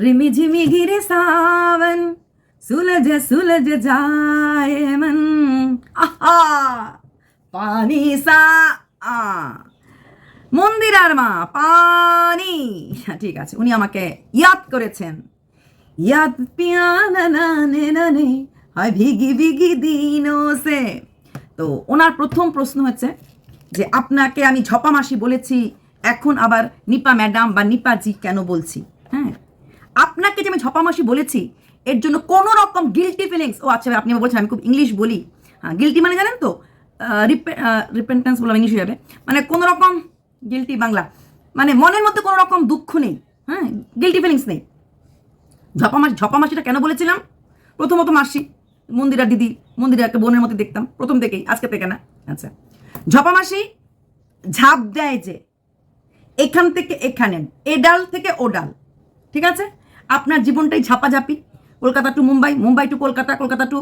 రిమిజిమి గిరి సావన్ సులజ సులజ జాయమన్ আহা! পানি সা, আ। মন্দিরার মা, পানি। হ্যাঁ, ঠিক আছে, উনি আমাকে ইয়াদ করেছেন। ইয়াদ পিয়ানা না, নে না, নে, হয় ভিগি ভিগি দিনো সে। তো ওনার প্রথম প্রশ্ন হচ্ছে যে, আপনাকে আমি ঝপামাসি বলেছি, এখন আবার নিপা ম্যাডাম বা নিপাজি কেন বলছি? হ্যাঁ আপনাকে যে আমি ঝপা মাসি বলেছি, এর জন্য কোনো রকম গিলটি ফিলিংস ও আচ্ছা আপনি বলছেন, আমি খুব ইংলিশ বলি। হ্যাঁ গিলটি মানে জানেন তো? রিপেন্টেন্স বললাম ইংলিশ যাবে। মানে কোনো রকম গিলটি বাংলা। মানে মনের মধ্যে কোনো রকম দুঃখ নেই। হ্যাঁ গিলটি ফিলিংস নেই। ঝপা মাসি ঝপা মাসিটা কেন বলেছিলাম? প্রথমত মাসি, মন্দিরা দিদি মন্দিরা একটা বোনের মতো দেখতাম, প্রথম থেকেই, আজকে থেকে না। আচ্ছা ঝপা মাসি ঝাঁপ দেয় যে, এখান থেকে এখানে, এ ডাল থেকে ও ডাল, ঠিক আছে? আপনার জীবনটাই ঝাপাঝাপি। Kolkata to Mumbai Mumbai to Kolkata Kolkata to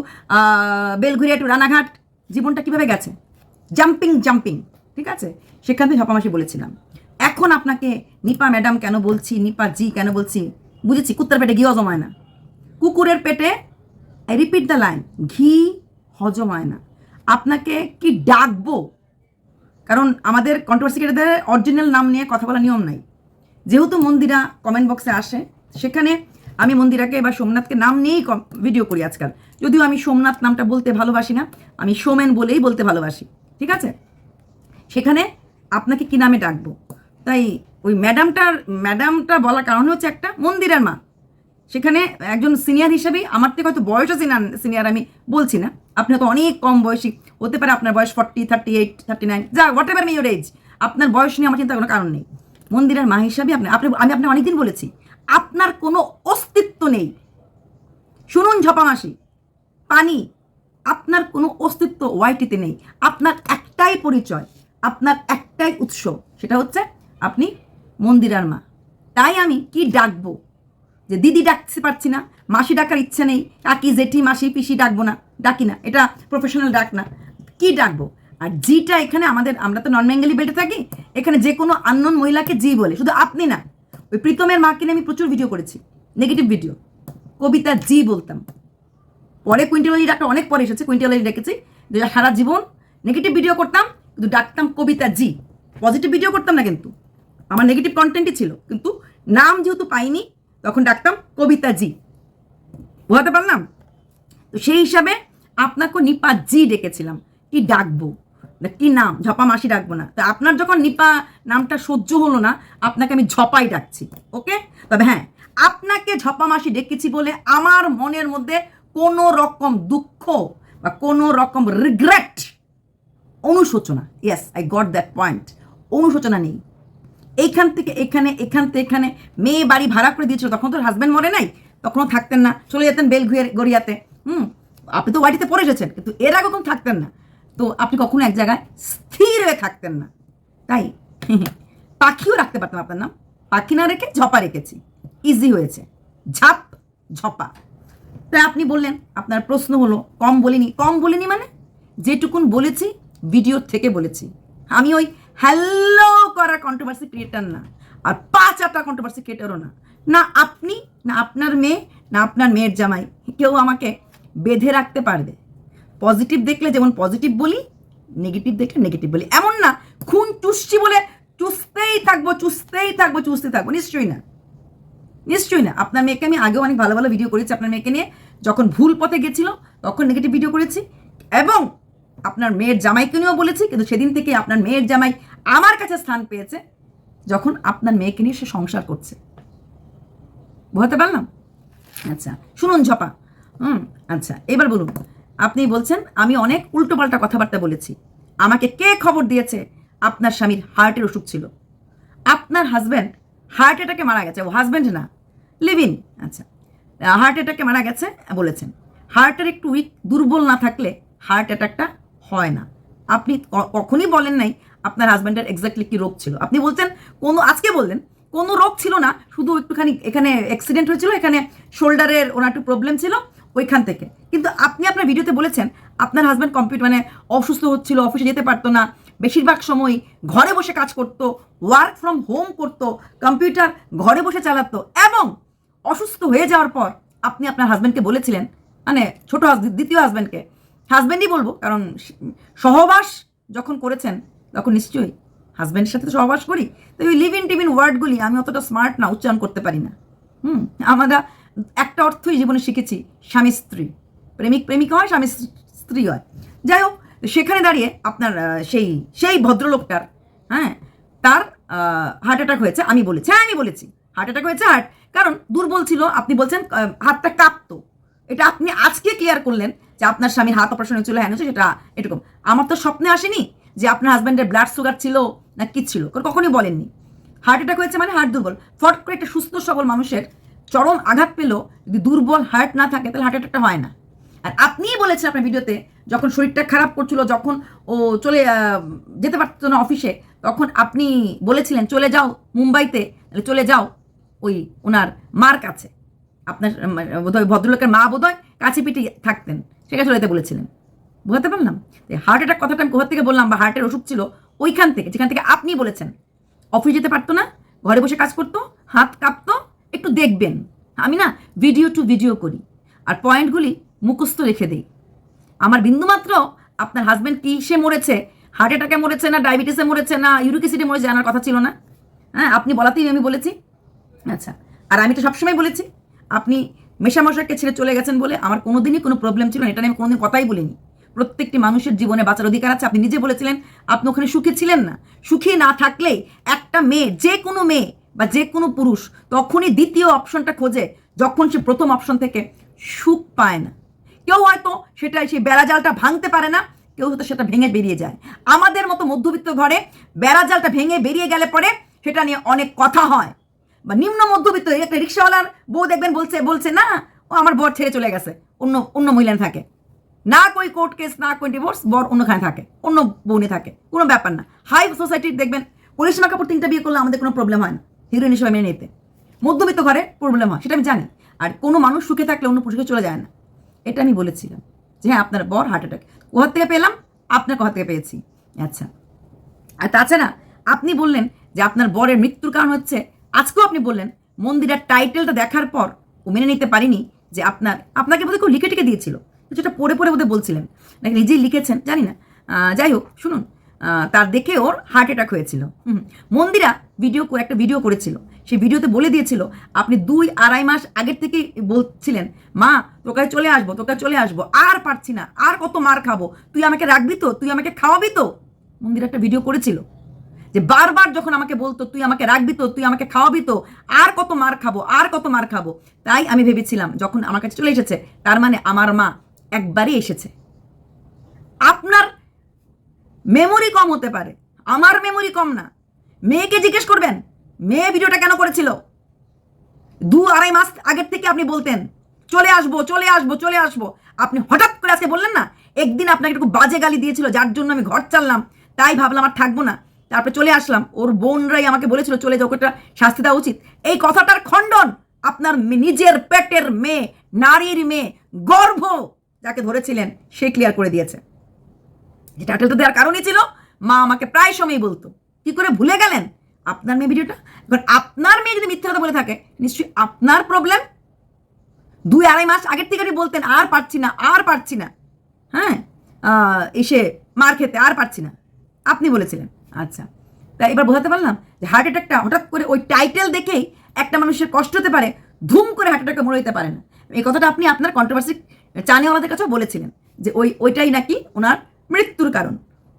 Belgharia to Ranaghat. জীবনটা কীভাবে গেছে? জাম্পিং জাম্পিং, ঠিক আছে? সেখান থেকে ঝপামাসি বলেছিলাম। এখন আপনাকে নিপা ম্যাডাম কেন বলছি, নিপা জি কেন বলছি, বুঝেছি? কুত্তার পেটে ঘি হজম হয় না। কুকুরের পেটে রিপিট দ্য লাইন, ঘি হজম হয় না। আপনাকে কি ডাকবো? কারণ আমাদের কন্ট্রোভার্সিকেটারদের অরিজিনাল নাম নিয়ে কথা বলার নিয়ম নাই। যেহেতু মন্দিরা কমেন্ট বক্সে আসে সেখানে আমি মন্দিরাকে বা সোমনাথকে নাম নিয়েই ভিডিও করি আজকাল। যদিও আমি সোমনাথ নামটা বলতে ভালোবাসি না, আমি সোমেন বলেই বলতে ভালোবাসি, ঠিক আছে? সেখানে আপনাকে কি নামে ডাকবো? তাই ওই ম্যাডামটার, ম্যাডামটা বলার কারণ হচ্ছে একটা মন্দিরের মা। সেখানে একজন সিনিয়র হিসেবেই, আমার থেকে হয়তো বয়সও সিনিয়র সিনিয়র আমি বলছি না। আপনি হয়তো অনেক কম বয়সী, হতে পারে আপনার বয়স forty thirty eight thirty nine যা হোয়াট এভার ইউর এজ আপনার বয়স নিয়ে আমার চিন্তা কোনো কারণ নেই। মন্দিরের মা হিসাবে আপনি আপনি আমি আপনার অনেকদিন বলেছি আপনার কোনো অস্তিত্ব নেই। শুনুন ঝপামাসি। পানি, আপনার কোনো অস্তিত্ব ওয়াইটিতে নেই। আপনার একটাই পরিচয়, আপনার একটাই উৎস, সেটা হচ্ছে আপনি মন্দিরার মা। তাই আমি কি ডাকবো? যে দিদি ডাকতে পারছি না, মাসি ডাকার ইচ্ছে নেই, কাকি, জেঠি, মাসি, পিসি ডাকবো না, ডাকি না, এটা প্রফেশনাল ডাক না। কি ডাকবো? আর জিটা এখানে আমাদের, আমরা তো নন বেঙ্গলি বেল্টে থাকি, এখানে যে কোনো আননোন মহিলাকে জি বলে, শুধু আপনি না। ওই প্রীতমের মাকে নিয়ে আমি প্রচুর ভিডিও করেছি। নেগেটিভ ভিডিও কবিতা জি বলতাম। পরে কুইন্টালি ডাক্তার অনেক পরে এসেছে, কুইন্টালি ডেকেছি যে সারা জীবন নেগেটিভ ভিডিও করতাম, কিন্তু ডাকতাম কবিতা জি। পজিটিভ ভিডিও করতাম না কিন্তু। আমার নেগেটিভ কন্টেন্টই ছিল, কিন্তু নাম যেহেতু পাইনি, তখন ডাকতাম কবিতা জি। বোঝাতে পারলাম? তো সেই হিসাবে আপনাকে নিপা জি ডেকেছিলাম। কি ডাকবো? কি নাম? ঝপা মাসি ডাকবো না। তো আপনার যখন নিপা নামটা সহ্য হলো না, আপনাকে আমি ঝপাই ডাকছি, ওকে? তবে হ্যাঁ আপনাকে ঝপা মাসি ডেকেছি বলে আমার মনের মধ্যে কোনো রকম দুঃখ বা কোনো রকম রিগ্রেট অনুশোচনা yes I got that point অনুশোচনা নেই। এইখান থেকে এখানে, এখান থেকে এখানে, মেয়ে বাড়ি ভাড়া করে দিয়েছিল, তখন তো হাজব্যান্ড মরে নাই, তখনও থাকতেন না, চলে যেতেন বেলঘুয়ের গড়িয়াতে হুম, আপনি তো বাড়িতে পড়ে এসেছেন, কিন্তু এর কখন থাকতেন না। তো আপনি কখনো এক জায়গায় স্থির হয়ে থাকতেন না। তাই পাখিও রাখতে পারতাম আপনার নাম। পাখি না রেখে ঝপা রেখেছি। ইজি হয়েছে। ঝাপ, ঝপা। তাই আপনি বললেন, আপনার প্রশ্ন হলো, কম বলিনি। কম বলিনি মানে? যেটুকুন বলেছি, ভিডিওর থেকে বলেছি। আমি ওই হ্যালো করা কন্ট্রোভার্সি ক্রিয়েটার না। আর পাঁচ আটটা কন্ট্রোভার্সি ক্রিয়েটারও না। না আপনি, না আপনার মেয়ে, না আপনার মেয়ের জামাই। কেউ আমাকে বেঁধে রাখতে পারবে। পজিটিভ দেখলে যেমন পজিটিভ বলি, নেগেটিভ দেখলে নেগেটিভ বলি। এমন না, খুন চুষছি বলে চুষতেই থাকব চুষতেই থাকব চুষতে থাকব। নিশ্চয়ই না। নিশ্চয়ই না। আপনার মেয়েকে আমি আগেও অনেক ভালো ভালো ভিডিও করেছি আপনার মেয়েকে নিয়ে। যখন ভুল পথে গেছিল, তখন নেগেটিভ ভিডিও করেছি। এবং আপনার মেয়ের জামাইকে নিয়েও বলেছি, কিন্তু সেদিন থেকে আপনার মেয়ের জামাই আমার কাছে স্থান পেয়েছে, যখন আপনার মেয়েকে নিয়ে সে সংসার করছে। বোঝাতে পারলাম? আচ্ছা শুনুন ঝপা। হুম আচ্ছা এবার বলুন। আপনি বলছেন, আমি অনেক উল্টোপাল্টা কথাবার্তা বলেছি। আমাকে কে খবর দিয়েছে? আপনার স্বামীর হার্টের অসুখ ছিল। আপনার হাজব্যান্ড হার্ট অ্যাটাকে মারা গেছে। ও হাজব্যান্ড না লিভিন আচ্ছা হার্ট অ্যাটাকে মারা গেছে বলেছেন। হার্টের একটু উইক, দুর্বল না থাকলে হার্ট অ্যাটাকটা হয় না। আপনি কখনই বলেন নাই আপনার হাজব্যান্ডের এক্স্যাক্টলি কি রোগ ছিল। আপনি বলছেন, কোনো, আজকে বললেন, কোনো রোগ ছিল না, শুধু একটুখানি এখানে অ্যাক্সিডেন্ট হয়েছিল, এখানে শোল্ডারের ওনার একটু প্রবলেম ছিল। ওইখান থেকে। কিন্তু আপনি আপনার ভিডিওতে বলেছেন, আপনার হাজব্যান্ড কম্পিউটার মানে অসুস্থ হচ্ছিল অফিসে যেতে পারতো না, বেশিরভাগ সময় ঘরে বসে কাজ করতো ওয়ার্ক ফ্রম হোম করতো কম্পিউটার ঘরে বসে চালাতো এবং অসুস্থ হয়ে যাওয়ার পর আপনি আপনার হাজব্যান্ডকে বলেছিলেন মানে ছোট দ্বিতীয় হাজব্যান্ডকে হাজব্যান্ডই বলব, কারণ সহবাস যখন করেছেন, তখন নিশ্চয়ই হাজব্যান্ডের সাথে তো সহবাস করি। তো ওই লিভ ইন টিভিন ওয়ার্ডগুলি আমি অতটা স্মার্ট না, উচ্চারণ করতে পারি না। হুম, আমরা একটা অর্থই জীবনে শিখেছি, স্বামী স্ত্রী। প্রেমিক প্রেমিকা হয়, স্বামী স্ত্রী হয়। যাই হোক, সেখানে দাঁড়িয়ে আপনার সেই সেই ভদ্রলোকটার হ্যাঁ তার হার্ট অ্যাটাক হয়েছে, আমি বলেছি হ্যাঁ আমি বলেছি। হার্ট অ্যাটাক হয়েছে হার্ট কারণ দুর্বল ছিল, আপনি বলছেন হাতটা কাঁপতো। এটা আপনি আজকে ক্লিয়ার করলেন যে আপনার স্বামীর হাত অপারেশন হয়েছিল হ্যাঁ সেটা এরকম। আমার তো স্বপ্নে আসেনি যে আপনার হাজব্যান্ডের ব্লাড সুগার ছিল, না কি ছিল, কখনোই বলেননি। হার্ট অ্যাটাক হয়েছে মানে হার্ট দুর্বল। ফট করে একটা সুস্থ সবল মানুষের চরম আঘাত পেলেও যদি দুর্বল হার্ট না থাকে, তাহলে হার্ট অ্যাটাকটা হয় না। আর আপনিই বলেছেন আপনার ভিডিওতে যখন শরীরটা খারাপ করছিল, যখন ও চলে যেতে পারতো না অফিসে তখন আপনি বলেছিলেন, চলে যাও মুম্বাইতে চলে যাও। ওই ওনার মার কাছে। আপনার বোধহয় ভদ্রলোকের মা বোধহয় কাছে পিঠে থাকতেন। সেখানে চলে যেতে বলেছিলেন। বুঝতে পারলাম? হার্ট অ্যাটাক কথাটা আমি কোথা থেকে বললাম বা হার্টের অসুখ ছিল, ওইখান থেকে, যেখান থেকে আপনি বলেছেন। অফিস যেতে পারতো না, ঘরে বসে কাজ করতো, হাত কাঁপতো একটু দেখবেন। আমি না ভিডিও টু ভিডিও করি। আর পয়েন্টগুলি মুখস্থ রেখে দিই। আমার বিন্দুমাত্র আপনার হাজব্যান্ড কিসে মরেছে? হার্ট অ্যাটাকে মরেছে না ডায়াবেটিসে মরেছে না ইউরিক অ্যাসিডে মরেছে, জানার কথা ছিল না। হ্যাঁ আপনি বলাতেই আমি বলেছি। আচ্ছা আর আমি তো সবসময় বলেছি, আপনি মেশামশাইকে ছেড়ে চলে গেছেন বলে আমার কোনোদিনই কোনো প্রবলেম ছিল না, এটা নিয়ে আমি কোনোদিন কথাই বলিনি। প্রত্যেকটি মানুষের জীবনে বাঁচার অধিকার আছে, আপনি নিজে বলেছিলেন, আপনি ওখানে সুখে ছিলেন না। সুখী না থাকলে একটা মেয়ে যে কোনো মেয়ে বা যে কোনো পুরুষ তখনই দ্বিতীয় অপশনটা খোঁজে যখন সে প্রথম অপশন থেকে সুখ পায় না। কেউ হয়তো সেটা সেই বেড়াজালটা ভাঙতে পারে না, কেউ হয়তো সেটা ভেঙে বেরিয়ে যায়। আমাদের মতো মধ্যবিত্ত ঘরে বেড়াজালটা ভেঙে বেরিয়ে গেলে পরে সেটা নিয়ে অনেক কথা হয়। বা নিম্ন মধ্যবিত্ত একটা রিক্সাওয়ালার বউ দেখবেন বলছে বলছে, না, ও আমার বর ছেড়ে চলে গেছে। অন্য অন্য মহিলা থাকে। না কই কোর্ট কেস না কই ডিভোর্স বর অন্যখানে থাকে। অন্য বউনে থাকে। কোনো ব্যাপার না। হাই সোসাইটির দেখবেন করিশ্মা কাপুর তিনটা বিয়ে করলে আমাদের কোনো প্রবলেম হয় না। হিরোইন হিসেবে মেনে নিতে। মধ্যবিত্ত ঘরে প্রবলেম হয়, সেটা আমি জানি। আর কোনো মানুষ সুখে থাকলে অন্য পুরুষকে চলে যায় না। এটা আমি বলেছিলাম যে হ্যাঁ আপনার বর হার্ট অ্যাটাক কোথার থেকে পেলাম? আপনার কোথা থেকে পেয়েছি? আচ্ছা। আর তাছাড়া আপনি বললেন যে আপনার বরের মৃত্যুর কারণ হচ্ছে, আজকেও আপনি বললেন, মন্দিরের টাইটেলটা দেখার পর ও মেনে নিতে পারিনি যে আপনার, আপনাকে বোধহয় কেউ লিখে টিকে দিয়েছিল। কিছুটা পড়ে পড়ে বোধহয় বলছিলেন। নাকি নিজেই লিখেছেন? জানি না। যাই হোক, শুনুন। তার দেখে ওর হার্ট অ্যাটাক হয়েছিল। মন্দিরা ভিডিও একটা ভিডিও করেছিল। সেই ভিডিওতে বলে দিয়েছিল, আপনি দুই আড়াই মাস আগের থেকেই বলছিলেন, মা তোর কাছে চলে আসব তোর কাছে চলে আসব, আর পারছি না, আর কত মার খাব, তুই আমাকে রাখবি তো, তুই আমাকে খাওয়াবি তো? মন্দির একটা ভিডিও করেছিল, যে বারবার যখন আমাকে বলতো, তুই আমাকে রাখবি তো, তুই আমাকে খাওয়াবি তো, আর কত মার খাব, আর কত মার খাব। তাই আমি ভেবেছিলাম, যখন আমার কাছে চলে এসেছে, তার মানে আমার মা একবারই এসেছে। আপনার মেমোরি কম হতে পারে। আমার মেমোরি কম না। মেয়েকে জিজ্ঞেস করবেন, মেয়ে ভিডিওটা কেন করেছিল? দু আড়াই মাস আগের থেকে আপনি বলতেন, চলে আসব চলে আসব চলে আসব। আপনি হঠাৎ করে আজকে বললেন না, একদিন আপনাকে একটু বাজে গালি দিয়েছিল, যার জন্য আমি ঘর চাললাম, তাই ভাবলাম আর থাকব না। তারপরে চলে আসলাম। ওর বোনরাই আমাকে বলেছিল, চলে যাও ওটা শাস্তি দেওয়া উচিত। এই কথাটার খণ্ডন আপনার নিজের পেটের মেয়ে, নারীর মেয়ে, গর্ভ যাকে ধরেছিলেন, সে ক্লিয়ার করে দিয়েছে। যে টাইটেলটা দেওয়ার কারণই ছিল। মা আমাকে প্রায় সময় বলতো, কি করে ভুলে গেলেন? আপনার মেয়ে ভিডিওটা এবার আপনার মেয়ে যদি মিথ্যা কথা বলে থাকে, নিশ্চয়ই আপনার প্রবলেম দুই আড়াই মাস আগের থেকে বলতেন, আর পারছি না, আর পারছি না। হ্যাঁ? এসে মার খেতে আর পারছি না। আপনি বলেছিলেন। আচ্ছা তাই এবার বোঝাতে পারলাম যে হার্ট অ্যাটাকটা হঠাৎ করে ওই টাইটেল দেখেই একটা মানুষের কষ্ট হতে পারে, ধুম করে হার্ট অ্যাটাকে মরে যেতে পারে না। এই কথাটা আপনি আপনার কন্ট্রোভার্সি চানিওয়ালাদের কাছেও বলেছিলেন যে ওই, ওইটাই নাকি ওনার মৃত্যুর কারণ।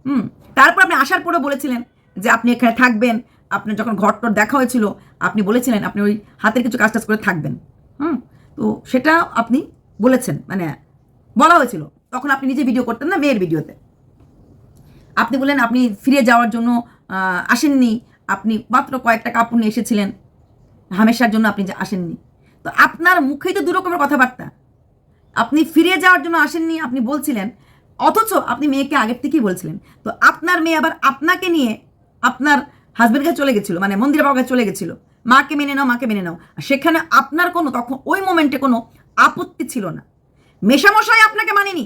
হুম, তারপর আপনি আসার পরেও বলেছিলেন যে আপনি এখানে থাকবেন। আপনার যখন ঘরটর দেখা হয়েছিল, আপনি বলেছিলেন আপনি ওই হাতের কিছু কাজ টাজ করে থাকবেন। হুম, তো সেটা আপনি বলেছেন মানে বলা হয়েছিল। তখন আপনি নিজে ভিডিও করতেন না মেয়ের ভিডিওতে আপনি বললেন আপনি ফিরে যাওয়ার জন্য আসেননি। আপনি মাত্র কয়েকটা কাপড় নিয়ে এসেছিলেন। হামেশার জন্য আপনি যে আসেননি। তো আপনার মুখেই তো দু রকমের কথাবার্তা। আপনি ফিরে যাওয়ার জন্য আসেননি, আপনি বলছিলেন অথচ আপনি মেয়েকে আগের থেকেই বলছিলেন। তো আপনার মেয়ে আবার আপনাকে নিয়ে আপনার হাজবেন্ড কাছে চলে গেছিল মানে মন্দিরে বাবার কাছে চলে গেছিল। মাকে মেনে নাও, মাকে মেনে নাও। সেখানে আপনার কোনো, তখন ওই মোমেন্টে কোনো আপত্তি ছিল না। মেশামশাই আপনাকে মানেনি।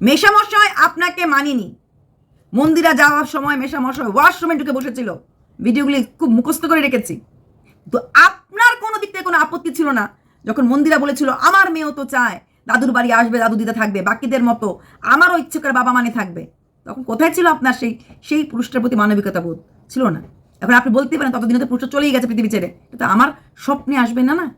মেশামশাই আপনাকে মানিনি। মন্দিরা যাওয়ার সময় মেশামশাই ওয়াশরুমে ঢুকে বসেছিল। ভিডিওগুলি খুব মুখস্থ করে রেখেছি। তো আপনার কোনো দিক থেকে কোনো আপত্তি ছিল না, যখন মন্দিরা বলেছিল, আমার মেয়েও তো চায়। দাদুর বাড়ি আসবে, দাদু দিদা থাকবে, বাকিদের মতো। আমারও ইচ্ছে করে বাবা মানে থাকবে। তখন কোথায় ছিল আপনার সেই সেই পুরুষটার প্রতি মানবিকতা বোধ? ছিল না। এখন আপনি বলতেই পারেন, ততদিনে তো পুরুষটা চলেই গেছে পৃথিবী ছেড়ে। কিন্তু আমার স্বপ্নে আসবে না না?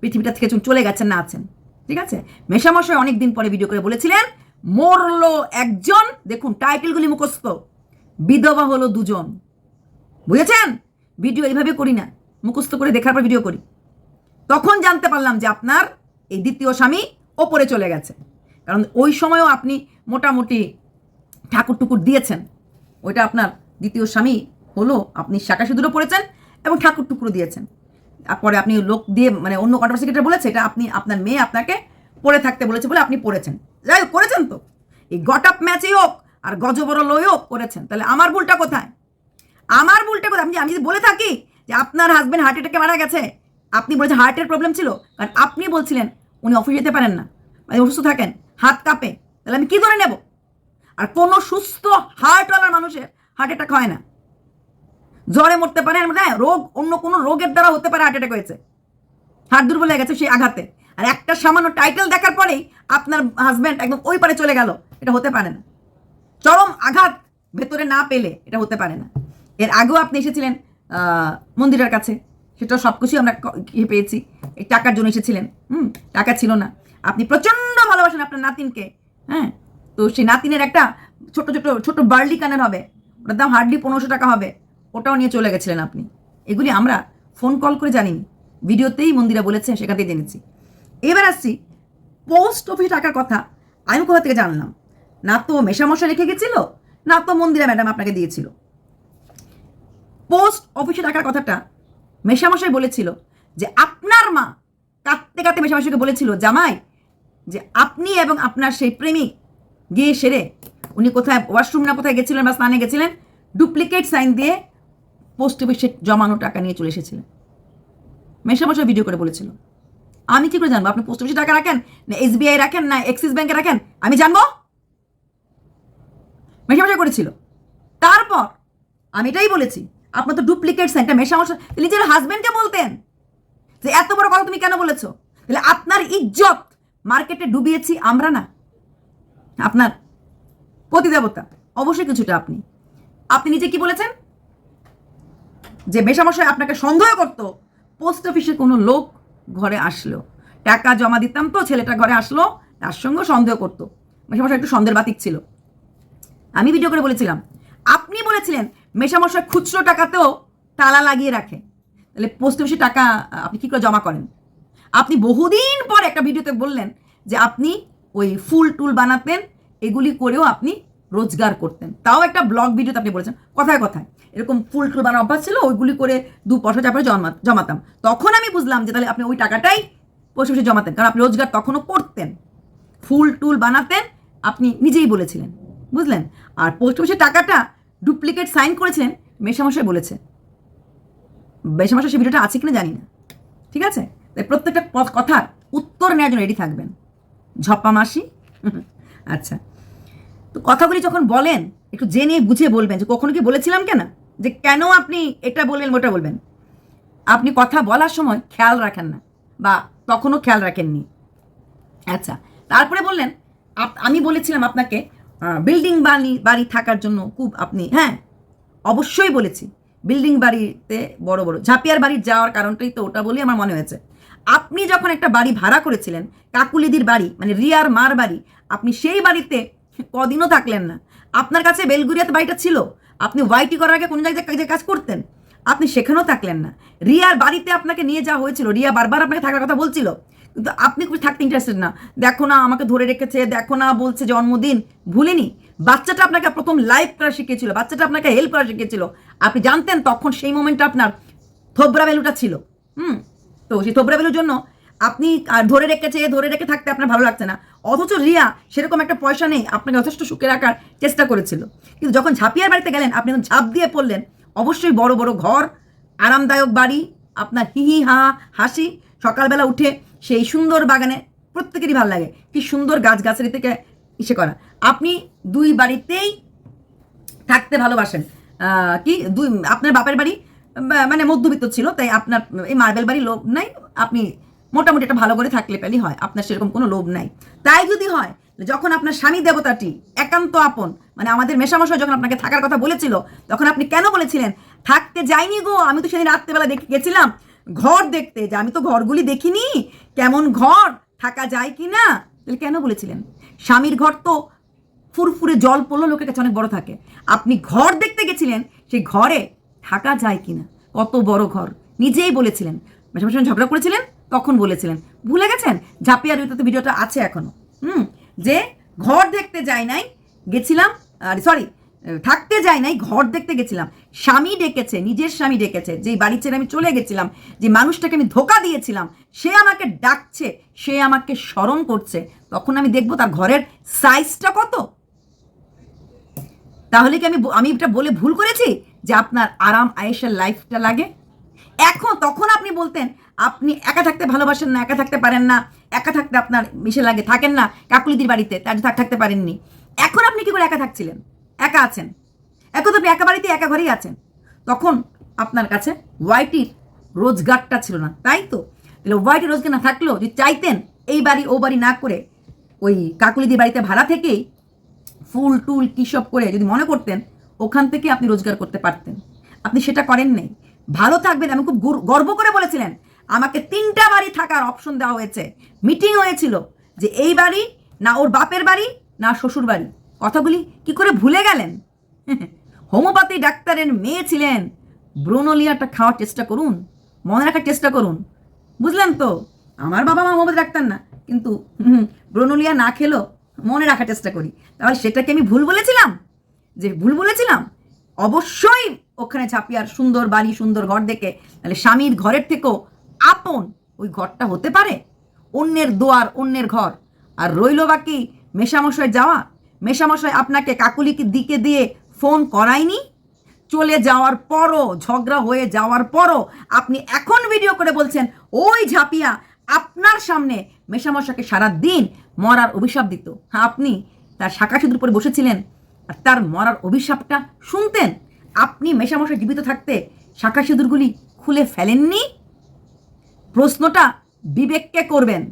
পৃথিবীটা থেকে চলে গেছেন না আছেন। ঠিক আছে? মেশামশাই অনেক দিন পরে ভিডিও করে বলেছিলেন, মরলো একজন, দেখুন, টাইটেলগুলি মুখস্থ। বিধবা হলো দুজন। বুঝেছেন? ভিডিও এইভাবে করি না। মুখস্থ করে দেখার পর ভিডিও করি। তখন জানতে পারলাম যে আপনার এই দ্বিতীয় স্বামী ওপরে চলে গেছে। কারণ ওই সময়ও আপনি মোটামুটি ঠাকুর টুকুর দিয়েছেন। ওইটা আপনার দ্বিতীয় স্বামী হলো, আপনি শাখা সিঁদুরও পড়েছেন এবং ঠাকুর টুকরো দিয়েছেন। তারপরে আপনি লোক দিয়ে মানে অন্য কন্ট্রোভার্সি ক্ষেত্রে বলেছে, এটা আপনি, আপনার মেয়ে আপনাকে পড়ে থাকতে বলেছে বলে আপনি পড়েছেন। যাই হোক, করেছেন তো। এই গট আপ ম্যাচেই হোক আর গজবড় লই হোক করেছেন। তাহলে আমার ভুলটা কোথায়? আমার ভুলটা কোথায়? আমি আমি যদি বলে থাকি যে আপনার হাজবেন্ড হার্ট অ্যাটাকে মারা গেছে, আপনি বলেছেন হার্টের প্রবলেম ছিল। কারণ আপনি বলছিলেন উনি অফিস যেতে পারেন না। মানে অসুস্থ থাকেন, হাত কাঁপে, তাহলে আমি কি ধরে নেব? আর কোনো সুস্থ হার্টওয়ালার মানুষের হার্ট অ্যাটাক হয় না। জ্বরে মরতে পারে হ্যাঁ রোগ, অন্য কোনো রোগের দ্বারা হতে পারে হার্ট অ্যাটাক হয়েছে। হার্ট দুর্বল হয়ে গেছে সেই আঘাতে। আর একটা সামান্য টাইটেল দেখার পরেই আপনার হাজব্যান্ড একদম ওই পারে চলে গেল, এটা হতে পারে না। চরম আঘাত ভেতরে না পেলে এটা হতে পারে না। এর আগেও আপনি এসেছিলেন মন্দিরের কাছে। সেটা সব কিছুই আমরা ইয়ে পেয়েছি। এই টাকার জন্য এসেছিলেন। হুম, টাকা ছিল না। আপনি প্রচণ্ড ভালোবাসেন আপনার নাতিনকে। হ্যাঁ তো সেই নাতিনের একটা ছোট ছোট ছোট বার্লি কানের হবে। ওটার দাম হার্ডলি পনেরোশো টাকা হবে। ওটাও নিয়ে চলে গেছিলেন আপনি। এগুলি আমরা ফোন কল করে জানিনি। ভিডিওতেই মন্দিরা বলেছেন সেখান থেকে জেনেছি। এবার আসছি পোস্ট অফিস টাকার কথা। আমি কোথা থেকে জানলাম? না তো মেশামশা রেখে গেছিল, না তো মন্দিরা ম্যাডাম আপনাকে দিয়েছিল। পোস্ট অফিসে টাকার কথাটা মেশামশাই বলেছিল যে আপনার মা কাঁদতে কাঁদতে মেশামশাইকে বলেছিল, জামাই, যে আপনি এবং আপনার সেই প্রেমিক গিয়ে সেরে, উনি কোথায় ওয়াশরুম না কোথায় গেছিলেন বা স্নানে গেছিলেন ডুপ্লিকেট সাইন দিয়ে পোস্ট অফিসে জমানো টাকা নিয়ে চলে এসেছিলেন। মেশামশাই ভিডিও করে বলেছিল, আমি কি করে জানব? আপনি পোস্ট অফিসে টাকা রাখেন? না এসবিআই রাখেন? না এক্সিস ব্যাংকে রাখেন? আমি জানব? মেশামশাই করেছিল, তারপর আমি এটাই বলেছি আপনার তো ডুপ্লিকেট সেন্টার সাইনটা মেশামশা নিজের হাজব্যান্ডকে বলতেন যে এত বড় কথা তুমি কেন বলেছ? তাহলে আপনার ইজ্জত মার্কেটে ডুবিয়েছি আমরা না? আপনার প্রতিদেবতা অবশ্যই কিছুটা আপনি। আপনি নিজে কি বলেছেন? যে মেশামশাই আপনাকে সন্দেহ করতো পোস্ট অফিসে কোনো লোক ঘরে আসলো। টাকা জমা দিতাম তো, ছেলেটা ঘরে আসলো, তার সঙ্গে সন্দেহ করতো। মেশামশাই একটু সন্দেহের বাতিক ছিল। আমি ভিডিও করে বলেছিলাম, আপনি বলেছিলেন মেশামশাই খুচরো টাকাতেও তালা লাগিয়ে রাখে। তাহলে পোস্ট অফিসে টাকা, আপনি কী করে জমা করেন? আপনি বহুদিন পর একটা ভিডিওতে বললেন যে আপনি ওই ফুল টুল বানাতেন, এগুলি করেও আপনি রোজগার করতেন। তাও একটা ব্লগ ভিডিওতে আপনি বলেছেন, কথায় কথায়। এরকম ফুল টুল বানানো অভ্যাস ছিল, ওইগুলি করে দু পয়সা চাপড়ে জমা জমাতাম। তখন আমি বুঝলাম যে তাহলে আপনি ওই টাকাটাই পোস্ট অফিসে জমাতেন, কারণ আপনি রোজগার তখনও করতেন। ফুল টুল বানাতেন, আপনি নিজেই বলেছিলেন, বুঝলেন? আর পোস্ট অফিসের টাকাটা ডুপ্লিকেট সাইন করেছিলেন মেশামশাই বলেছে। মেশামশাই সে ভিডিওটা আছে কিনা জানি না। ঠিক আছে? তাই প্রত্যেকটা কথার উত্তর নেওয়ার জন্য রেডি থাকবেন। ঝপ্পা মাসি। আচ্ছা। তো কথাগুলি যখন বলেন, একটু জেনে বুঝে বলবেন যে কখনো কি বলেছিলাম কেন? যে কেন আপনি এটা বললেন, ওটা বলবেন? আপনি কথা বলার সময় খেয়াল রাখেন না বা তখনও খেয়াল রাখেননি। আচ্ছা। তারপরে বললেন আমি বলেছিলাম আপনাকে বিল্ডিং বাড়ি বাড়ি থাকার জন্য খুব আপনি হ্যাঁ অবশ্যই বলেছি। বিল্ডিং বাড়িতে বড় বড়, ঝাঁপিয়ার বাড়ি যাওয়ার কারণটাই তো ওটা বলেই আমার মনে হয়েছে। আপনি যখন একটা বাড়ি ভাড়া করেছিলেন, কাকুলিদির বাড়ি মানে রিয়ার মার বাড়ি, আপনি সেই বাড়িতে কদিনও থাকলেন না। আপনার কাছে বেলগুড়িয়াতে বাড়িটা ছিল। আপনি ওয়াইটি করার আগে কোনো জায়গায় কাজে কাজ করতেন, আপনি সেখানেও থাকলেন না। রিয়ার বাড়িতে আপনাকে নিয়ে যাওয়া হয়েছিল। রিয়া বারবার আপনাকে থাকার কথা বলছিল। কিন্তু আপনি থাকতে ইন্টারেস্টেড না। দেখো না, আমাকে ধরে রেখেছে, দেখো না, বলছে জন্মদিন। ভুলেনি। বাচ্চাটা আপনাকে প্রথম লাইভ করা শিখিয়েছিল, বাচ্চাটা আপনাকে হেল্প করা শিখিয়েছিল। আপনি জানতেন তখন সেই মোমেন্টটা আপনার থোবরা ভ্যালুটা ছিল। হুম? তো সেই থোবরা ভ্যালুর জন্য আপনি ধরে রেখেছে, ধরে রেখে থাকতে আপনার ভালো লাগছে না। অথচ রিয়া সেরকম একটা পয়সা নেই, আপনাকে যথেষ্ট সুখে রাখার চেষ্টা করেছিল। কিন্তু যখন ঝাঁপিয়ার বাড়িতে গেলেন, আপনি যখন ঝাঁপ দিয়ে পড়লেন, অবশ্যই বড় বড় ঘর, আরামদায়ক বাড়ি, আপনার হি হি হা, হাসি সকালবেলা উঠে সেই সুন্দর বাগানে প্রত্যেকেরই ভালো লাগে। কি সুন্দর গাছগাছালি থেকে ইসে করা। আপনি দুই বাড়িতেই থাকতে ভালোবাসেন। কি দুই, আপনার বাপের বাড়ি মানে মধ্যবিত্ত ছিল, তাই আপনার এই মার্বেল বাড়ি লোভ নাই। আপনি মোটামুটি একটা ভালো করে থাকলে পেলেই হয়, আপনার সেরকম কোনো লোভ নাই। তাই যদি হয়, যখন আপনার স্বামী দেবতাটি একান্ত আপন মানে আমাদের মেশামশাই যখন আপনাকে থাকার কথা বলেছিল, তখন আপনি কেন বলেছিলেন, থাকতে যাইনি গো, আমি তো সেদিন রাত্রেবেলা দেখে গেছিলাম ঘর দেখতে যে, আমি তো ঘরগুলি দেখিনি। কেমন ঘর? থাকা যায় কি না? তাহলে কেন বলেছিলেন? স্বামীর ঘর তো ফুরফুরে জল পড়ল, লোকের কাছে অনেক বড় থাকে। আপনি ঘর দেখতে গেছিলেন, সেই ঘরে থাকা যায় কিনা কত বড় ঘর। নিজেই বলেছিলেন। মাঝে ঝগড়া করেছিলেন, তখন বলেছিলেন। ভুলে গেছেন? ঝাঁপিয়ার তো ভিডিওটা আছে এখনও। হুম, যে ঘর দেখতে যাই নাই, গেছিলাম সরি থাকতে যাই নাই, ঘর দেখতে গেছিলাম। স্বামী ডেকেছে, নিজের স্বামী ডেকেছে, যেই বাড়ি ছেড়ে আমি চলে গেছিলাম, যে মানুষটাকে আমি ধোকা দিয়েছিলাম, সে আমাকে ডাকছে, সে আমাকে স্মরণ করছে। তখন আমি দেখব তার ঘরের সাইজটা কত। তাহলে কি আমি আমি এটা বলে ভুল করেছি? যে আপনার আরাম আয়েসের লাইফটা লাগে? এখন, তখন আপনি বলতেন, আপনি একা থাকতে ভালোবাসেন না, একা থাকতে পারেন না, একা থাকতে আপনার মিশে লাগে, থাকেন না কাকুলিদির বাড়িতে, তার থাক থাকতে পারেননি। এখন আপনি কি করে একা থাকছিলেন? একা আছেন। এখন তো একা বাড়িতে একা ঘরেই আছেন। তখন আপনার কাছে ওয়াইটির রোজগারটা ছিল না, তাই তো? তাহলে ওয়াইটির রোজগার না থাকলেও যদি চাইতেন এই বাড়ি, ও বাড়ি না করে ওই কাকুলিদির বাড়িতে ভাড়া থেকেই ফুল টুল কী সব করে যদি মনে করতেন, ওখান থেকে আপনি রোজগার করতে পারতেন। আপনি সেটা করেন নাই। ভালো থাকবেন, আমি খুব গর- গর্ব করে বলেছিলেন, আমাকে তিনটা বাড়ি থাকার অপশন দেওয়া হয়েছে। মিটিং হয়েছিল যে এই বাড়ি না ওর বাপের বাড়ি, না শ্বশুর বাড়ি। কথাগুলি কি করে ভুলে গেলেন? হোমিওপ্যাথি ডাক্তারের মেয়ে ছিলেন। ব্রোনোলিয়াটা খাওয়ার চেষ্টা করুন, মনে রাখার চেষ্টা করুন। বুঝলেন তো? আমার বাবা মা হোমিওপ্যাথি ডাক্তার না, কিন্তু ব্রোনোলিয়া না খেলো, মনে রাখার চেষ্টা করি। তাহলে সেটাকে আমি ভুল বলেছিলাম? যে ভুল বলেছিলাম? অবশ্যই ওখানে ঝাঁপিয়ার সুন্দর বাড়ি, সুন্দর ঘর দেখে, তাহলে স্বামীর ঘরের থেকেও আপন ওই ঘরটা হতে পারে। অন্যের দোয়ার, অন্যের ঘর। আর রইল বাকি মেশামশাই যাওয়া মেশামশাই আপনাকে কাকুলিকে দিকে দিয়ে ফোন করায়নি। চলে যাওয়ার পরও, ঝগড়া হয়ে যাওয়ার পরও আপনি এখন ভিডিও করে বলছেন, ওই ঝাঁপিয়া আপনার সামনে মেশামশাকে সারা দিন মরার অভিশাপ দিত। হ্যাঁ আপনি তার শাখা সিঁদুর উপরে বসেছিলেন আর তার মরার অভিশাপটা শুনতেন। আপনি মেশামশাই জীবিত থাকতে শাখা সিঁদুরগুলি খুলে ফেলেননি? প্রশ্নটা বিবেককে করবেন।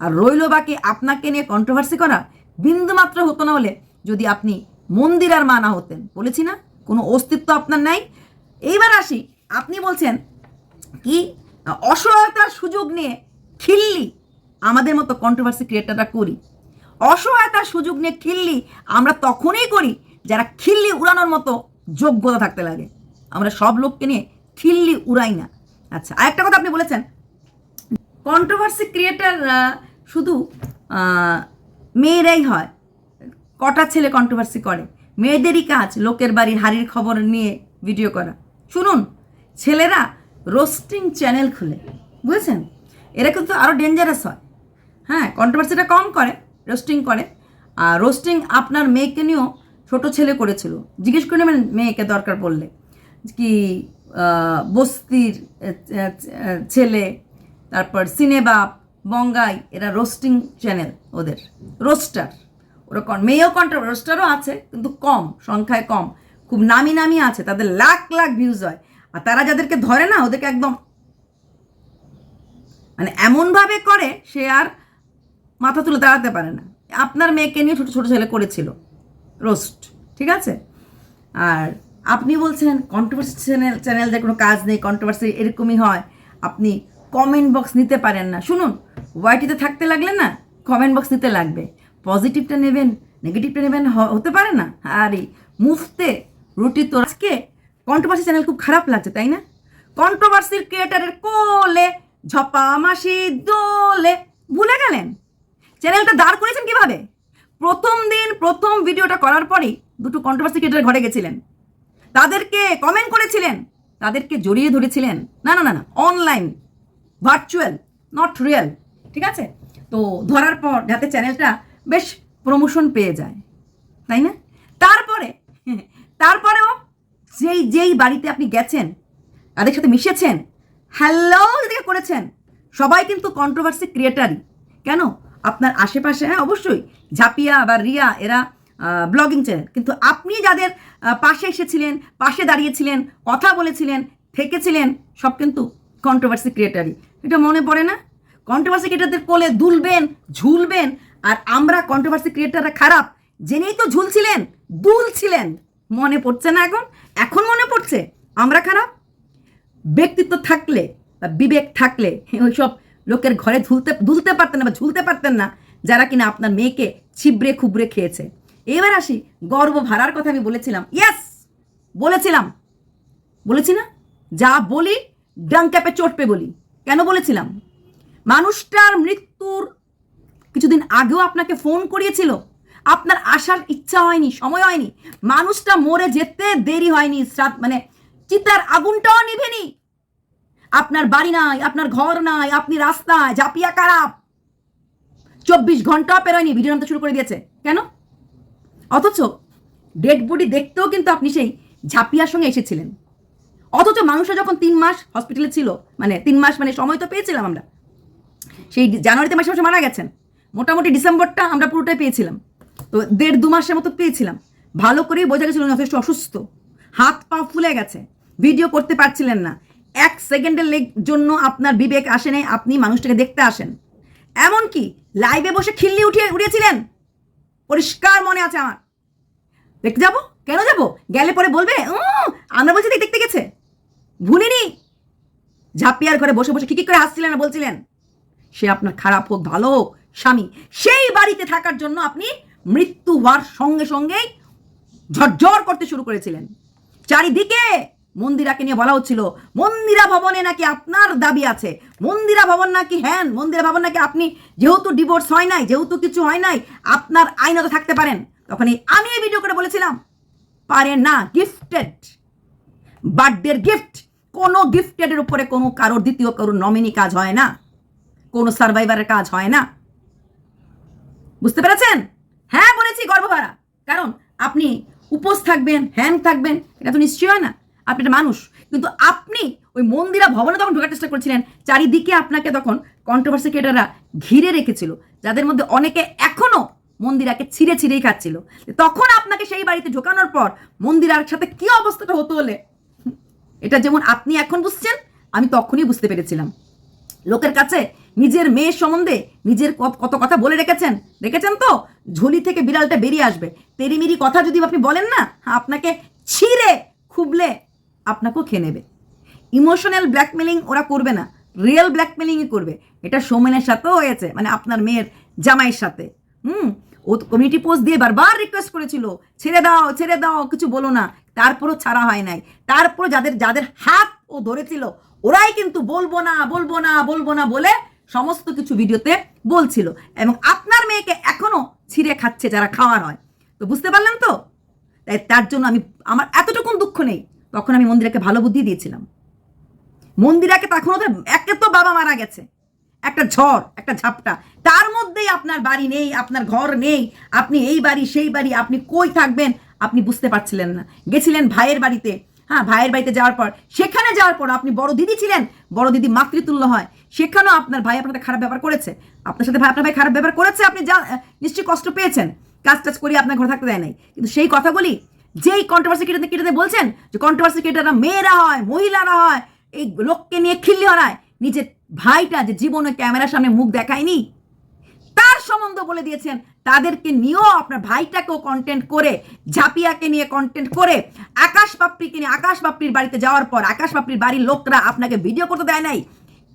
আর রইল বাকি আপনাকে নিয়ে কন্ট্রোভার্সি করা বিন্দুমাত্র হতো না হলে যদি আপনি মন্দিরার মা না হতেন। বলেছি না, কোনো অস্তিত্ব আপনার নাই। এইবার আসি, আপনি বলছেন কি, অসহায়তার সুযোগ নিয়ে খিল্লি আমাদের মতো কন্ট্রোভার্সি ক্রিয়েটাররা করি। অসহায়তার সুযোগ নিয়ে খিল্লি আমরা তখনই করি যারা খিল্লি উড়ানোর মতো যোগ্যতা থাকতে লাগে। আমরা সব লোককে নিয়ে খিল্লি উড়াই না। আচ্ছা আরেকটা কথা আপনি বলেছেন। কন্ট্রোভার্সি ক্রিয়েটাররা শুধু মেয়েরাই হয়। কটা ছেলে কন্ট্রোভার্সি করে? মেয়েদেরই কাজ লোকের বাড়ির হাড়ির খবর নিয়ে ভিডিও করা। শুনুন, ছেলেরা রোস্টিং চ্যানেল খুলে, বুঝেছেন? এরা কিন্তু আরও ডেঞ্জারাস হয়। হ্যাঁ কন্ট্রোভার্সিটা কম করে রোস্টিং করে। আর রোস্টিং আপনার মেয়েকে নিয়েও ছোটো ছেলে করেছিল। জিজ্ঞেস করে নেবেন মেয়েকে দরকার পড়লে। কি বস্তির ছেলে, তারপর সিনেবাপ বঙ্গাই, এরা রোস্টিং চ্যানেল ওদের, রোস্টার। ওরা মেয়েও কন্ট্রা রোস্টারও আছে, কিন্তু কম, সংখ্যায় কম। খুব নামি নামি আছে, তাদের লাখ লাখ ভিউজ হয়। আর তারা যাদেরকে ধরে না, ওদেরকে একদম মানে এমনভাবে করে, সে আর মাথা তুলে দাঁড়াতে পারে না। আপনার মেয়েকে নিয়ে ছোটো ছোটো ছেলে করেছিল, রোস্ট, ঠিক আছে? আর আপনি বলছেন কন্ট্রোভার্সি চ্যানেল চ্যানেলদের কোনো কাজ নেই কন্ট্রোভার্সি এরকমই হয়। আপনি কমেন্ট বক্স নিতে পারেন না। শুনুন ওয়াইটিতে থাকতে লাগলে না কমেন্ট বক্স নিতে লাগবে। পজিটিভটা নেবেন নেগেটিভটা নেবেন হতে পারে না। আরে, মুফতে, রুটি তো আজকে কন্ট্রোভার্সি চ্যানেল খুব খারাপ লাগছে, তাই না? কন্ট্রোভার্সির ক্রিয়েটারের কোলে ঝপা মাসি দোলে। ভুলে গেলেন? চ্যানেলটা দাঁড় করেছেন কীভাবে? প্রথম দিন, প্রথম ভিডিওটা করার পরেই দুটো কন্ট্রোভার্সি ক্রিয়েটার ঘরে গেছিলেন। তাদেরকে কমেন্ট করেছিলেন, তাদেরকে জড়িয়ে ধরেছিলেন। না না না না অনলাইন ভার্চুয়াল নট রিয়েল ঠিক আছে? তো ধরার পর যাতে চ্যানেলটা বেশ প্রমোশন পেয়ে যায়, তাই না? তারপরে, তারপরেও যেই যেই বাড়িতে আপনি গেছেন, তাদের সাথে মিশেছেন হ্যালো যেদিকে করেছেন, সবাই কিন্তু কন্ট্রোভার্সি ক্রিয়েটারই কেন? আপনার আশেপাশে হ্যাঁ অবশ্যই, ঝাপিয়া বা রিয়া, এরা ব্লগিং চ্যানেল কিন্তু আপনি যাদের পাশে এসেছিলেন, পাশে দাঁড়িয়েছিলেন, কথা বলেছিলেন, থেকেছিলেন, সব কিন্তু কন্ট্রোভার্সি ক্রিয়েটারই এটা মনে পড়ে না? কন্ট্রোভার্সি ক্রিয়েটারদের কোলে দুলবেন, ঝুলবেন, আর আমরা কন্ট্রোভার্সি ক্রিয়েটাররা খারাপ, জেনেই তো ঝুলছিলেন, দুলছিলেন। মনে পড়ছে না এখন? এখন মনে পড়ছে? আমরা খারাপ? ব্যক্তিত্ব থাকলে বা বিবেক থাকলে ওইসব লোকের ঘরে ঝুলতে, দুলতে পারতেন না বা ঝুলতে পারতেন না, যারা কিনা আপনার মেয়েকে ছিবড়ে খুবড়ে খেয়েছে। এবার আসি গর্ব ভাড়ার কথা আমি বলেছিলাম। ইয়েস বলেছিলাম। বলেছি না? যা বলি ডাংক্যাপে চটপে বলি। কেন বলেছিলাম? মানুষটার মৃত্যুর কিছুদিন আগেও আপনাকে ফোন করিয়েছিল। আপনার আসার ইচ্ছা হয়নি, সময় হয়নি। মানুষটা মরে যেতে দেরি হয়নি মানে চিতার আগুনটাও নিভেনি। আপনার বাড়ি নাই, আপনার ঘর নাই, আপনি রাস্তায় ঝাপিয়া খারাপ। চব্বিশ ঘণ্টা পেরোয়নি, ভিডিও নামতে শুরু করে দিয়েছে। কেন? অথচ ডেড বডি দেখতেও কিন্তু আপনি সেই ঝাপিয়ার সঙ্গে এসেছিলেন। অথচ মানুষরা যখন তিন মাস হসপিটালে ছিল মানে তিন মাস মানে সময় তো পেয়েছিলাম আমরা সেই জানুয়ারিতে মাসে মাসে মারা গেছেন। মোটামুটি ডিসেম্বরটা আমরা পুরোটাই পেয়েছিলাম। তো দেড় দু মাসের মতো পেয়েছিলাম। ভালো করেই বোঝা গেছিল যথেষ্ট অসুস্থ। হাত পা ফুলে গেছে। ভিডিও করতে পারছিলেন না। এক সেকেন্ডের লেগ জন্য আপনার বিবেক আসে নাই আপনি মানুষটাকে দেখতে আসেন। এমনকি লাইভে বসে খিল্লি উঠিয়ে উড়িয়েছিলেন। পরিষ্কার মনে আছে আমার। দেখতে যাব? কেন যাব? গেলে পরে বলবে "উম, আমরা বলছি দেখ- দেখতে গেছে। ভুলিনি। ঝাপিয়ার ঘরে বসে বসে কি কি করে হাসছিলেন বলছিলেন? সে আপনার খারাপ হোক, ভালো হোক, স্বামী, সেই বাড়িতে থাকার জন্য আপনি মৃত্যু হওয়ার সঙ্গে সঙ্গেই ঝরঝর করতে শুরু করেছিলেন। চারিদিকে মন্দিরাকে নিয়ে বলা হচ্ছিল, মন্দিরা ভবনে নাকি আপনার দাবি আছে? মন্দিরা ভবন নাকি হ্যাঁ মন্দিরা ভবন নাকি আপনি, যেহেতু ডিভোর্স হয় নাই, যেহেতু কিছু হয় নাই, আপনার আইনত থাকতে পারেন। তখন আমি এই ভিডিও করে বলেছিলাম, পারে না গিফটেড বার্থডের গিফট কোনো গিফটেডের উপরে কোনো কারোর দ্বিতীয় কারোর নমিনি কাজ হয় না। কোনো সার্ভাইভারের কাজ হয় না। বুঝতে পেরেছেন? হ্যাঁ বলেছি গর্ভভাড়া কারণ আপনি উপোস থাকবেন হ্যান থাকবেন, এটা তো নিশ্চয় হয় না। আপনি একটা মানুষ। কিন্তু আপনি ওই মন্দিরা ভবনে তখন ঢোকার চেষ্টা করছিলেন, চারিদিকে আপনাকে তখন কন্ট্রোভার্সি ক্রিয়েটাররা ঘিরে রেখেছিল, যাদের মধ্যে অনেকে এখনও মন্দিরাকে ছিঁড়ে ছিঁড়েই খাচ্ছিল। তখন আপনাকে সেই বাড়িতে ঢোকানোর পর মন্দিরার সাথে কি অবস্থাটা হতো হলে এটা যেমন আপনি এখন বুঝছেন, আমি তখনই বুঝতে পেরেছিলাম। লোকের কাছে নিজের মেয়ের সম্বন্ধে নিজের কত- কথা বলে রেখেছেন? দেখেছেন তো? ঝুলি থেকে বিড়ালটা বেরিয়ে আসবে। তেরিমিরি কথা যদি আপনি বলেন না, আপনাকে ছিঁড়ে, খুবলে আপনাকেও খেয়ে নেবে। ইমোশনাল ব্ল্যাকমেলিং ওরা করবে না। রিয়েল ব্ল্যাকমেলিংই করবে। এটা সৌমেনের সাথেও হয়েছে মানে আপনার মেয়ের জামাইয়ের সাথে। হুম? ও কমিউনিটি পোস্ট দিয়ে বারবার রিকোয়েস্ট করেছিল, ছেড়ে দাও ছেড়ে দাও, কিছু বলো না। তারপরও ছাড়া হয় নাই। তারপরও যাদের যাদের হাত ও ধরেছিল, ওরাই কিন্তু বলব না বলব না বলব না বলে সমস্ত কিছু ভিডিওতে বলছিল এবং আপনার মেয়েকে এখনও ছিঁড়ে খাচ্ছে যারা খাওয়ার হয়। তো বুঝতে পারলেন তো? তাই তার জন্য আমি, আমার এতটুকুন দুঃখ নেই। তখন আমি মন্দিরাকে ভালো বুদ্ধি দিয়েছিলাম। মন্দিরাকে তখন ওদের, একে তো বাবা মারা গেছে। একটা ঝড়, একটা ঝাপটা। তার মধ্যেই আপনার বাড়ি নেই, আপনার ঘর নেই, আপনি এই বাড়ি, সেই বাড়ি, আপনি কই থাকবেন? আপনি বুঝতে পারছিলেন না। গেছিলেন ভাইয়ের বাড়িতে। হ্যাঁ ভাইয়ের বাড়িতে যাওয়ার পর, সেখানে যাওয়ার পর আপনি বড় দিদি ছিলেন। বড় দিদি মাতৃতুল্য হয়। সেখানেও আপনার ভাই আপনার খারাপ ব্যবহার করেছে। আপনার সাথে ভাই, আপনার ভাই খারাপ ব্যবহার করেছে, আপনি যা নিশ্চয়ই কষ্ট পেয়েছেন। কাজ টাজ করে আপনার ঘরে থাকতে দেয় নাই। কিন্তু সেই কথাগুলি, যেই কন্ট্রোভার্সি কেটে কেটে বলছেন, যে কন্ট্রোভার্সি কেটারা মেয়েরা হয়, মহিলারা হয়, এই লোককে নিয়ে খিল্লি হরায়, নিজের ভাইটা যে জীবনে ক্যামেরার সামনে মুখ দেখায়নি, তার সম্বন্ধ বলে দিয়েছেন, তাদেরকে নিয়েও আপনার ভাইটাকেও কন্টেন্ট করে, ঝাপিয়াকে নিয়ে কন্টেন্ট করে, আকাশ বাপ্পিকে নিয়ে, আকাশ বাপ্পির বাড়িতে যাওয়ার পর, আকাশ বাপ্পির বাড়ির লোকরা আপনাকে ভিডিও করতে দেয় নাই।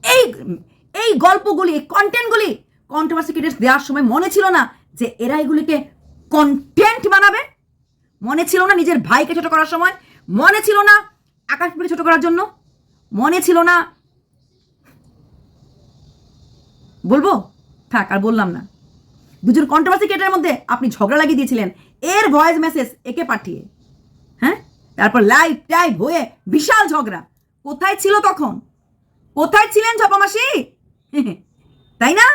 এই এই গল্পগুলি এই কন্টেন্টগুলি কন্ট্রোভার্সি ক্রিয়েটার্স দেওয়ার সময় মনে ছিল না যে এরা এগুলিকে কন্টেন্ট বানাবে। মনে ছিল না নিজের ভাইকে ছোট করার সময়। মনে ছিল না আকাশ বাপ্পিকে ছোট করার জন্য। মনে ছিল না বলব? থাক, আর বললাম না। দুজন কন্ট্রোভার্সি ক্রিয়েটারের মধ্যে আপনি ঝগড়া লাগিয়ে দিয়েছিলেন। এর ভয়েস মেসেজ একে পাঠিয়ে। হ্যাঁ? তারপর লাইভ টাইভ হয়ে বিশাল ঝগড়া। কোথায় ছিল তখন? কোথায় ছিলেন ঝপামাসি তাই না?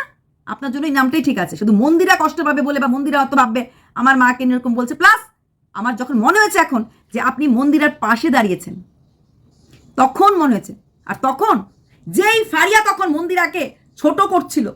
আপনার জন্য এই নামটাই ঠিক আছে। শুধু মন্দিরা কষ্ট পাবে বলে বা মন্দিরা অত ভাববে, আমার মাকে এরকম বলছে। প্লাস, আমার যখন মনে হয়েছে এখন যে আপনি মন্দিরার পাশে দাঁড়িয়েছেন, তখন মনে হয়েছে, আর তখন যেই ফারিয়া তখন মন্দিরাকে ছোট করছিল,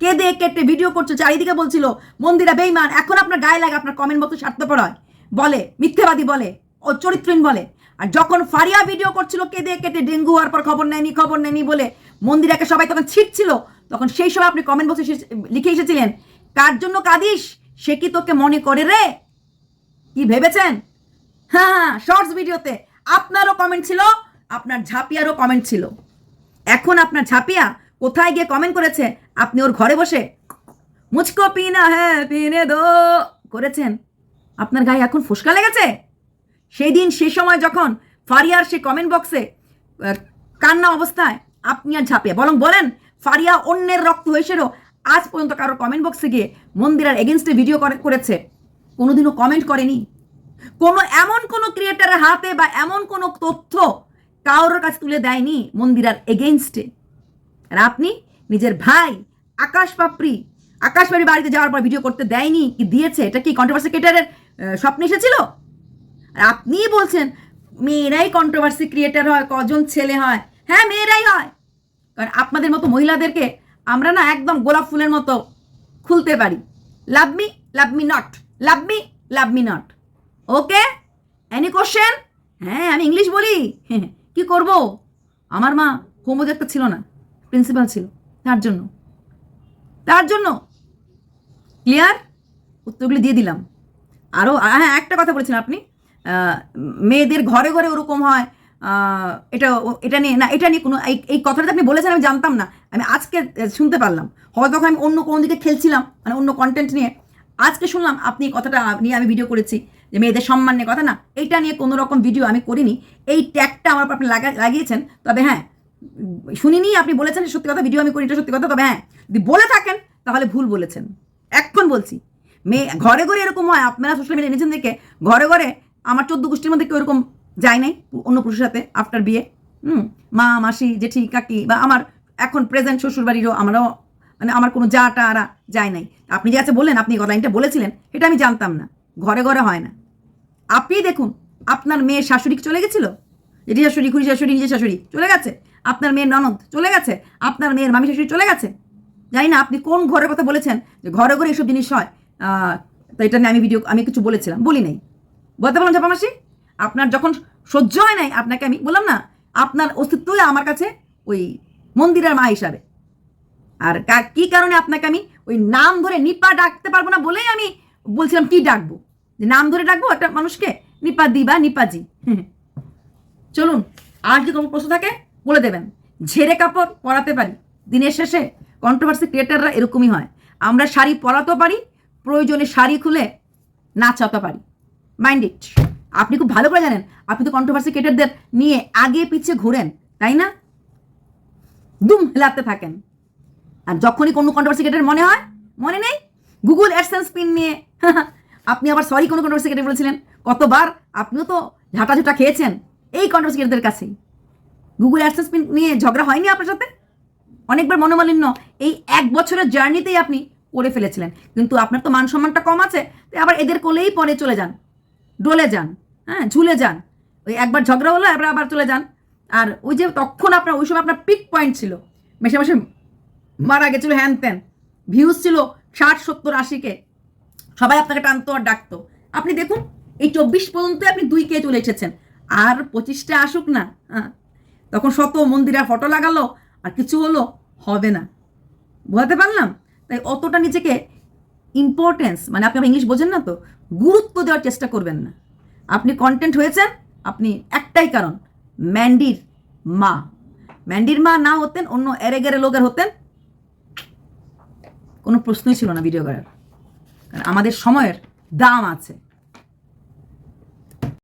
কেঁদে কেটে ভিডিও করছে, চারিদিকে বলছিল, মন্দিরা বেইমান এখন আপনার গায়ে লাগে, আপনার কমেন্ট মতো স্বার্থপর হয়। বলে, মিথ্যেবাদী বলে, ও চরিত্রহীন বলে। আর যখন ফারিয়া ভিডিও করছিল কেঁদে কেটে ডেঙ্গু হওয়ার পর খবর নেয়নি খবর নেয়নি বলে মন্দিরাকে সবাই তখন ছিটছিল তখন সেই সময় আপনি কমেন্ট বক্সে লিখে এসেছিলেন, কার জন্য কাঁদিস? সে কি তোকে মনে করে রে? কি ভেবেছেন? হ্যাঁ হ্যাঁ শর্টস ভিডিওতে আপনারও কমেন্ট ছিল, আপনার ঝাপিয়ারও কমেন্ট ছিল। এখন আপনার ঝাপিয়া কোথায় গিয়ে কমেন্ট করেছে? আপনি ওর ঘরে বসে মুচকো পিনা হ্যাঁ পিনে দো করেছেন। আপনার গায়ে এখন ফুসকা লেগেছে? সেই দিন সে সময় যখন ফারিয়ার সে কমেন্ট বক্সে কান্না অবস্থায় আপনি আর ঝাঁপিয়ে, বরং বলেন, ফারিয়া অন্যের রক্ত হয়েছেও আজ পর্যন্ত কারও কমেন্ট বক্সে গিয়ে মন্দিরার এগেনস্টে ভিডিও করে, করেছে। কোনোদিনও কমেন্ট করেনি। কোনো এমন কোনো ক্রিয়েটারের হাতে বা এমন কোনো তথ্য কারোর কাছে তুলে দেয়নি মন্দিরার এগেনস্টে আর আপনি নিজের ভাই আকাশ পাপড়ি বাড়িতে যাওয়ার পর ভিডিও করতে দেয়নি, কি দিয়েছে? এটা কি কন্ট্রোভার্সি ক্রিয়েটারের স্বপ্ন এসেছিল? আর আপনিই বলছেন, মেয়েরাই কন্ট্রোভার্সি ক্রিয়েটার হয়, কজন ছেলে হয়। হ্যাঁ মেয়েরাই হয়। কারণ আপনাদের মতো মহিলাদেরকে আমরা না একদম গোলাপ ফুলের মতো খুলতে পারি। Love me love me not love me love me not okay any question হ্যাঁ আমি ইংলিশ বলি। কি করব? আমার মা হোমোদেরটা ছিল না, প্রিন্সিপাল ছিল, তার জন্য। তার জন্য ক্লিয়ার উত্তরগুলি দিয়ে দিলাম। আরও হ্যাঁ একটা কথা বলেছেন আপনি। মেয়েদের ঘরে ঘরে ওরকম হয়। এটা এটা নিয়ে, না, এটা নিয়ে কোনো, এই এই কথাটা আপনি বলেছেন আমি জানতাম না। আমি আজকে শুনতে পারলাম। হয়তো তখন আমি অন্য কোনো দিকে খেলছিলাম মানে অন্য কন্টেন্ট নিয়ে। আজকে শুনলাম আপনি কথাটা নিয়ে আমি ভিডিও করেছি, যে মেয়েদের সম্মান নিয়ে কথা। না এইটা নিয়ে কোনো রকম ভিডিও আমি করিনি। এই ট্যাগটা আমার আপনি লাগা, লাগিয়েছেন। তবে হ্যাঁ শুনিনি, আপনি বলেছেন সত্যি কথা ভিডিও আমি করি এটা সত্যি কথা। তবে হ্যাঁ যদি বলে থাকেন, তাহলে ভুল বলেছেন। এখন বলছি, মেয়ে, ঘরে ঘরে এরকম হয়, আপনারা সোশ্যাল মিডিয়া এনেছেন দেখে ঘরে ঘরে আমার চোদ্দ গোষ্ঠীর মধ্যে কেউ এরকম যায় নাই অন্য পুরুষের সাথে আফটার বিয়ে। হুম? মা, মাসি, জেঠি, কাকি বা আমার এখন প্রেজেন্ট শ্বশুর বাড়িরও আমরাও মানে আমার কোনো যা টারা যায় নাই। আপনি যে আছে বললেন, আপনি লাইনটা বলেছিলেন এটা আমি জানতাম না। ঘরে ঘরে হয় না। আপনি দেখুন, আপনার মেয়ের শাশুড়ি চলে গেছিল? জেঠি শাশুড়ি, খুড়ি শাশুড়ি, নিজের শাশুড়ি চলে গেছে? আপনার মেয়ের ননদ চলে গেছে? আপনার মেয়ের মামি শাশুড়ি চলে গেছে? জানি না, আপনি কোন ঘরের কথা বলেছেন যে ঘরে ঘরে এসব জিনিস হয়? তো এটা নিয়ে আমি ভিডিও আমি কিছু বলেছিলাম, বলি নাই। বলতে পারলাম চাপামাসি? আপনার যখন সহ্য হয় নাই, আপনাকে আমি বললাম না, আপনার অস্তিত্বই আমার কাছে ওই মন্দিরের মা হিসাবে। আর কা- কারণে আপনাকে আমি ওই নাম ধরে নিপা ডাকতে পারব না বলেই আমি বলছিলাম, কি ডাকবো? যে নাম ধরে ডাকবো একটা মানুষকে, নিপা দি বা নিপাজি। চলুন, আর যদি কোনো প্রশ্ন থাকে, বলে দেবেন। ঝেড়ে কাপড় পরাতে পারি। দিনের শেষে কন্ট্রোভার্সি ক্রিয়েটাররা এরকমই হয়। আমরা শাড়ি পরাতেও পারি, প্রয়োজনে শাড়ি খুলে নাচাতে পারি। মাইন্ড ইট আপনি খুব ভালো করে জানেন, আপনি তো কন্ট্রোভার্সি ক্রিয়েটারদের নিয়ে আগে পিছিয়ে ঘোরেন, তাই না? দুম হেলাতে থাকেন। আর যখনই কোনো কন্ট্রোভার্সি ক্রিয়েটার মনে হয়, মনে নেই? গুগল অ্যাডসেন্স পিন নিয়ে, আপনি আবার সরি কোনো কন্ট্রোভার্সি ক্রিয়েটার বলেছিলেন, কতবার আপনিও তো ঝাঁটা ঝুটা খেয়েছেন এই কন্ট্রোভার্সি ক্রিয়েটারদের কাছেই। গুগল অ্যাডসেন্স পিন নিয়ে ঝগড়া হয়নি আপনার সাথে? অনেকবার মনোমালিন্য, এই এক বছরের জার্নিতেই আপনি করে ফেলেছিলেন। কিন্তু আপনার তো মান সম্মানটা কম আছে, তাই আবার এদের কোলেই পরে চলে যান। ডলে যান হ্যাঁ ঝুলে যান। ওই একবার ঝগড়া হলো, এবার আবার চলে যান। আর ওই যে তখন আপনার, ওই সময় আপনার পিক পয়েন্ট ছিল। মেশে মাসে মারা গেছিল, হ্যান ত্যান। ভিউজ ছিল ষাট, সত্তর, আশিকে। সবাই আপনাকে টানতো আর ডাকতো। আপনি দেখুন, এই চব্বিশ পর্যন্ত আপনি দুই কে চলে এসেছেন। আর পঁচিশটা আসুক না হ্যাঁ। তখন শত মন্দিরা ফটো লাগালো, আর কিছু হলো, হবে না। বোঝাতে পারলাম? তাই অতটা নিজেকে ইম্পর্টেন্স মানে আপনি ইংলিশ বোঝেন না তো? গুরুত্ব দেওয়ার চেষ্টা করবেন না। আপনি কন্টেন্ট হয়েছেন, আপনি একটাই কারণ ম্যান্ডির মা। ম্যান্ডির মা না হতেন, অন্য এরে গেরে লোকের হতেন, কোনো প্রশ্নই ছিল না ভিডিও করার। কারণ আমাদের সময়ের দাম আছে।